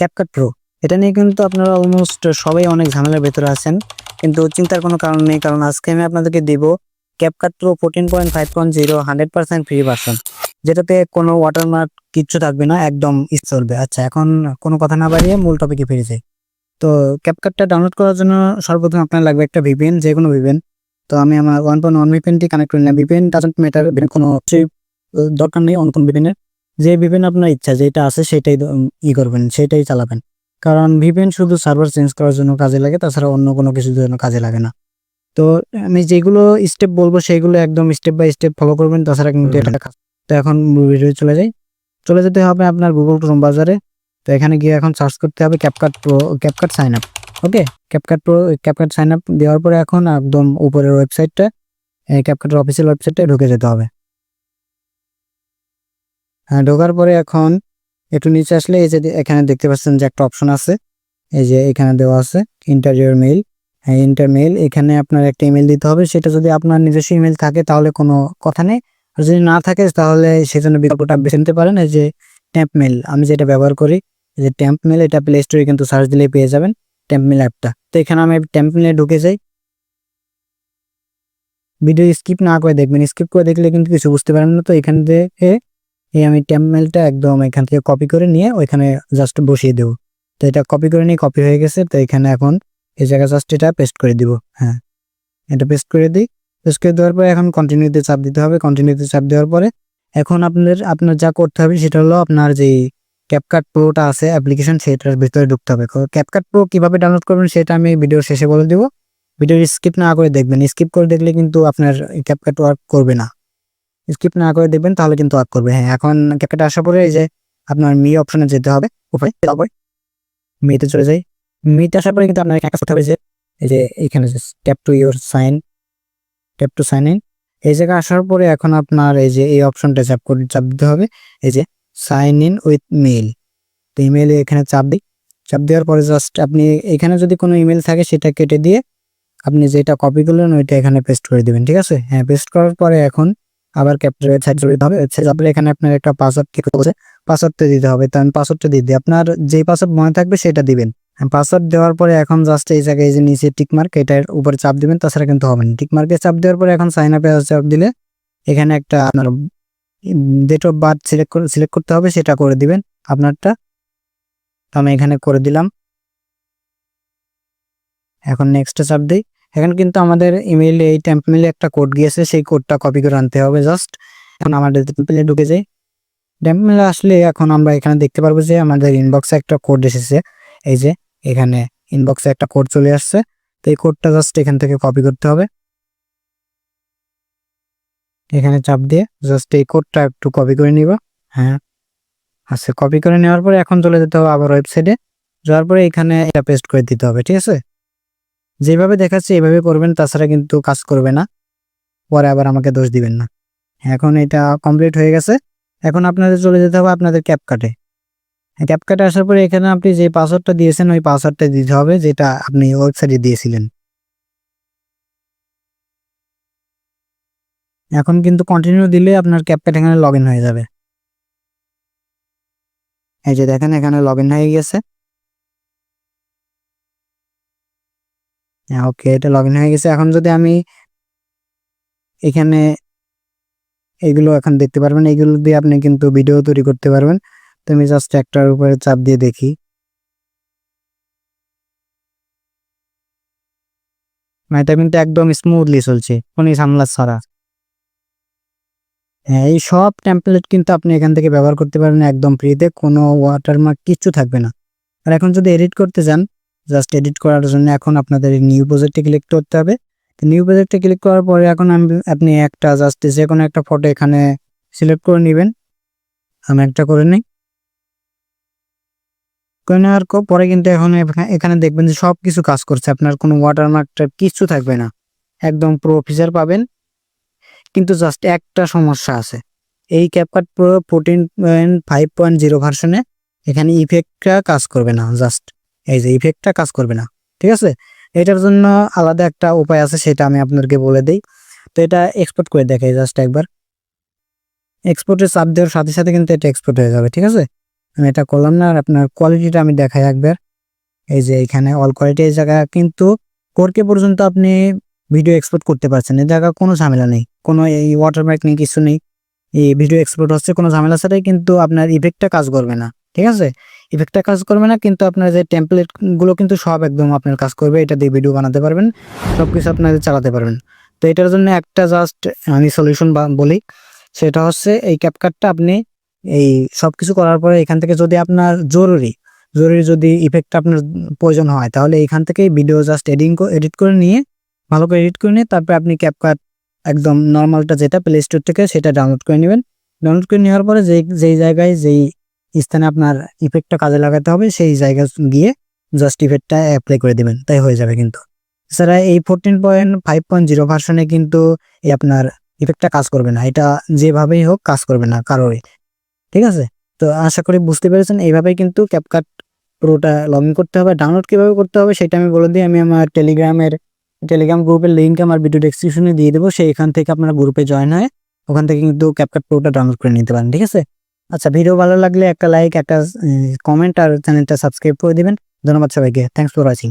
CapCut pro এটা নিয়ে কিন্তু আপনারা অলমোস্ট সবাই অনেক ঝামেলার ভেতরে আছেন। কিন্তু চিন্তার কোনো কারণ নেই, কারণ আজকে আমি আপনাদেরকে দিব CapCut pro fourteen point five point zero hundred percent free version যেটাতে কোনো ওয়াটারমার্ক কিচ্ছু থাকবে না, একদম চলবে। আচ্ছা এখন কোনো কথা না বাড়িয়ে মূল টপিকে ফিরে যাই। তো ক্যাপকাটটা ডাউনলোড করার জন্য সর্বপ্রথম আপনার লাগবে একটা ভিপিএন যে কোনো ভিপিএন তো আমি আমার ওয়ান পয়েন্ট ওয়ান ভিপিএনটি কানেক্ট করে নিলাম। ভিপিএন ডাজেন্ট ম্যাটার কোনো দরকার নেই অন্য কোনো ভিপিএনের যে ভিপিএন আপনার ইচ্ছা যেটা আছে সেটাই ই করবেন সেটাই চালাবেন। কারণ ভিপিএন শুধু সার্ভার চেঞ্জ করার জন্য কাজে লাগে তাছাড়া অন্য কোনো কিছুর জন্য কাজে লাগে না। তো আমি যেগুলো স্টেপ বলব সেগুলো একদম স্টেপ বাই স্টেপ ফলো করবেন তাছাড়া কিন্তু এটা কাজ তো এখন ভিডিও চলে যাই। চলে যেতে হবে আপনার গুগল ক্রোম বাজারে তো এখানে গিয়ে এখন সার্চ করতে হবে CapCut pro CapCut sign up okay CapCut pro CapCut sign up দেওয়ার পরে এখন একদম উপরের ওয়েবসাইটটা এই ক্যাপকাটের অফিসিয়াল ওয়েবসাইটে ঢুকে যেতে হবে। হ্যাঁ ঢোকার পরে এখন একটু নিচে আসলে এই যে এখানে দেখতে পাচ্ছেন যে একটা অপশন আছে। এই যে এখানে দেওয়া আছে ইন্টারভিউর মেইল হ্যাঁ ইন্টার মেইল এখানে আপনার একটা ইমেল দিতে হবে। সেটা যদি আপনার নিজস্ব ইমেল থাকে তাহলে কোনো কথা নেই। আর যদি না থাকে তাহলে সেজন্য বিকল্পটা বেছে নিতে পারেন। এই যে ট্যাম্প মেল আমি যেটা ব্যবহার করি যে ট্যাম্প মেল এটা প্লে স্টোরে কিন্তু সার্চ দিলেই পেয়ে যাবেন ট্যাম্প মেল অ্যাপটা তো এখানে আমি ট্যাম্প মেলে ঢুকে যাই। ভিডিও স্কিপ না করে দেখবেন। স্কিপ করে দেখলে কিন্তু কিছু বুঝতে পারেন না। তো এখান থেকে এই আমি ট্যাম্প মেলটা একদম এখান থেকে কপি করে নিয়ে ওইখানে জাস্ট বসিয়ে দেবো। তো এটা কপি করে নিয়ে কপি হয়ে গেছে, তো এখানে এখন এই জায়গায় জাস্ট এটা পেস্ট করে দিব হ্যাঁ। এটা পেস্ট করে দিই পেস্ট করে দেওয়ার পরে এখন কন্টিনিউতে চাপ দিতে হবে কন্টিনিউতে চাপ দেওয়ার পরে এখন আপনাদের, আপনার যা করতে হবে সেটা হলো আপনার যে ক্যাপকাট প্রোটা আছে অ্যাপ্লিকেশন সেটার ভিতরে ঢুকতে হবে। ক্যাপকাট প্রো কীভাবে ডাউনলোড করবেন সেটা আমি ভিডিওর শেষে বলে দিব। ভিডিও স্কিপ না করে দেখবেন স্কিপ করে দেখলে কিন্তু আপনার ক্যাপকাট ওয়ার্ক করবে না। স্কিপ না করে দেখবেন, তাহলে কিন্তু ওয়ার্ক করবে। হ্যাঁ এখন ক্যাপকাট আসার পরে এই যে আপনার মি অপশনে যেতে হবে, উপরে তারপর চলে যাই। মিতে আসার পরে কিন্তু আপনার একটা করতে হবে যে, এই যে এখানে tap to your sign tap to sign in এই জায়গায় আসার পরে এখন আপনার এই যে এই অপশনটা চাপ করে, চাপ দিতে হবে। এই যে সাইন ইন উইথ মেইল তো ইমেইলে এখানে চাপ দিই। চাপ দেওয়ার পরে জাস্ট আপনি এখানে যদি কোনো ইমেল থাকে, সেটা কেটে দিয়ে আপনি যেটা কপি করলেন, ওইটা এখানে পেস্ট করে দিবেন, ঠিক আছে? হ্যাঁ পেস্ট করার পরে এখন আবার ক্যাপচার ওয়েবসাইট চলে যেতে হবে। ওয়েবসাইট তারপরে এখানে আপনার একটা পাসওয়ার্ড ঠিক হচ্ছে পাসওয়ার্ডটা দিতে হবে। তো আমি পাসওয়ার্ডটা দিয়ে দিই। আপনার যেই পাসওয়ার্ড মনে থাকবে সেটা দিবেন। পাসওয়ার্ড দেওয়ার পরে এখন জাস্ট এই জায়গায় এই যে নিচে টিকমার্ক এটার উপরে চাপ দিবেন, তাছাড়া কিন্তু হবে না। টিকমার্কে চাপ দেওয়ার পরে এখন সাইন আপে চাপ দিলে এখানে একটা আপনার date of birth select select করতে হবে, সেটা করে দিবেন আপনারটা। তো আমি এখানে করে দিলাম। এখন নেক্সটে চাপ দিই। এখন কিন্তু আমাদের ইমেইলে এই টেম্পমেলে একটা কোড গিয়েছে, সেই কোডটা কপি করে আনতে হবে জাস্ট এখন আমাদের টেম্পমেলে ঢুকে যাই। টেম্পমেলে আসলে এখন আমরা এখানে দেখতে পারব যে আমাদের ইনবক্সে একটা কোড এসেছে। এই যে, এখানে ইনবক্সে একটা কোড চলে আসছে। তো এই কোডটা জাস্ট এখান থেকে কপি করতে হবে। এখানে চাপ দিয়ে জাস্ট এই কোডটা একটু কপি করে নিব। হ্যাঁ। আচ্ছা কপি করে নেওয়ার পরে এখন চলে যেতে হবে আবার ওয়েবসাইটে যাওয়ার পরে এখানে এটা পেস্ট করে দিতে হবে, ঠিক আছে? যেভাবে দেখাচ্ছে এভাবে করবেন, তাছাড়া কিন্তু কাজ করবে না। পরে আবার আমাকে দোষ দিবেন না। এখন এটা কমপ্লিট হয়ে গেছে। এখন আপনাদের চলে যেতে হবে আপনাদের ক্যাপকাটে ক্যাপকাটে আসার পরে এখানে আপনি যে পাসওয়ার্ডটা দিয়েছেন, ওই পাসওয়ার্ডটা দিতে হবে, যেটা আপনি ওয়েবসাইটে দিয়েছিলেন। এখন কিন্তু কন্টিনিউ দিলে আপনার ক্যাপকাট এখানে লগ হয়ে যাবে। এই যে দেখেন, এখানে লগ হয়ে গেছে। হ্যাঁ ওকে, এটা লগ ইন হয়ে গেছে। এখন যদি আমি এখানে এগুলো এখন দেখতে পারবেন, এগুলো দিয়ে আপনি কিন্তু ভিডিও তৈরি করতে পারবেন। তো আমি জাস্ট একটার উপরে চাপ দিয়ে দেখি। এটা কিন্তু একদম স্মুথলি চলছে, কোনো ঝামেলা ছাড়া। হ্যাঁ এই সব টেমপ্লেট কিন্তু আপনি এখান থেকে ব্যবহার করতে পারবেন একদম ফ্রিতে কোনো ওয়াটারমার্ক কিচ্ছু থাকবে না। আর এখন যদি এডিট করতে যান জাস্ট এডিট করার জন্য এখন আপনাদের নিউ প্রজেক্টে ক্লিক করতে হবে। নিউ প্রজেক্টে ক্লিক করার পরে এখন আমি- আপনি একটা জাস্ট যে কোনো একটা ফটো এখানে সিলেক্ট করে নেবেন। আমি একটা করে নিই। করে নেওয়ার পরে কিন্তু এখন এখানে দেখবেন যে সব কিছু কাজ করছে। আপনার কোনো ওয়াটারমার্কটা কিচ্ছু থাকবে না। একদম প্রো ফিচার পাবেন। কিন্তু জাস্ট একটা সমস্যা আছে। এই CapCut pro fourteen point five point zero ভার্সনে এখানে ইফেক্টটা কাজ করবে না জাস্ট এই যে ইফেক্টটা কাজ করবে না, ঠিক আছে? এটার জন্য আলাদা একটা উপায় আছে, সেটা আমি আপনাদেরকে বলে দিই। তো এটা এক্সপোর্ট করে দেখাই জাস্ট একবার। এক্সপোর্টের চাপ দেওয়ার সাথে সাথে কিন্তু এটা এক্সপোর্ট হয়ে যাবে, ঠিক আছে? আমি এটা করলাম না, আর আপনার কোয়ালিটিটা আমি দেখাই একবার। এই যে এখানে অল কোয়ালিটি এই জায়গা কিন্তু কোরকে পর্যন্ত আপনি ভিডিও এক্সপোর্ট করতে পারছেন, এই জায়গা কোনো ঝামেলা নেই। কোনো এই ওয়াটারমার্ক নেই, কিছু নেই। এই ভিডিও এক্সপোর্ট হচ্ছে, কোনো ঝামেলা ছাড়াই কিন্তু আপনার ইফেক্টটা কাজ করবে না, ঠিক আছে? ইফেক্টটা কাজ করবে না, কিন্তু আপনার যে টেমপ্লেটগুলো কিন্তু সব একদম আপনার কাজ করবে, এটা দিয়ে ভিডিও বানাতে পারবেন সব কিছু আপনার চালাতে পারবেন। তো এটার জন্য একটা জাস্ট আমি সলিউশন বলি, সেটা হচ্ছে এই ক্যাপকাটটা আপনি এই সব কিছু করার পরে এখান থেকে যদি আপনার জরুরি জরুরি যদি ইফেক্ট আপনার প্রয়োজন হয়, তাহলে এখান থেকেই ভিডিও জাস্ট এডিং এডিট করে নিয়ে, ভালো করে এডিট করে নিয়ে তারপরে আপনি ক্যাপকাট একদম নর্মালটা যেটা প্লে স্টোর থেকে সেটা ডাউনলোড করে নেবেন। ডাউনলোড করে নেওয়ার পরে যেই যেই জায়গায় যেই স্থানে আপনার ইফেক্টটা কাজে লাগাতে হবে, সেই জায়গায় গিয়ে জাস্ট ইফেক্টটা অ্যাপ্লাই করে দিবেন, তাই হয়ে যাবে কিন্তু। এছাড়া এই fourteen point five point zero ভার্সনে কিন্তু এই আপনার ইফেক্টটা কাজ করবে না, এটা যেভাবেই হোক কাজ করবে না কারোরই, ঠিক আছে? তো আশা করি বুঝতে পেরেছেন, এইভাবেই কিন্তু ক্যাপকাট প্রোটা লগ ইন করতে হবে ডাউনলোড কীভাবে করতে হবে সেটা আমি বলে দিই, আমি আমার টেলিগ্রামের টেলিগ্রাম গ্রুপের লিঙ্ক আমার ভিডিও ডেসক্রিপশনে দিয়ে দেবো, সেইখান থেকে আপনারা গ্রুপে জয়েন হয় ওখান থেকে কিন্তু ক্যাপকাট প্রোটা ডাউনলোড করে নিতে পারেন, ঠিক আছে? আচ্ছা ভিডিও ভালো লাগলে একটা লাইক একটা কমেন্ট আর চ্যানেলটা সাবস্ক্রাইব করে দিবেন। ধন্যবাদ সবাইকে। Thanks for watching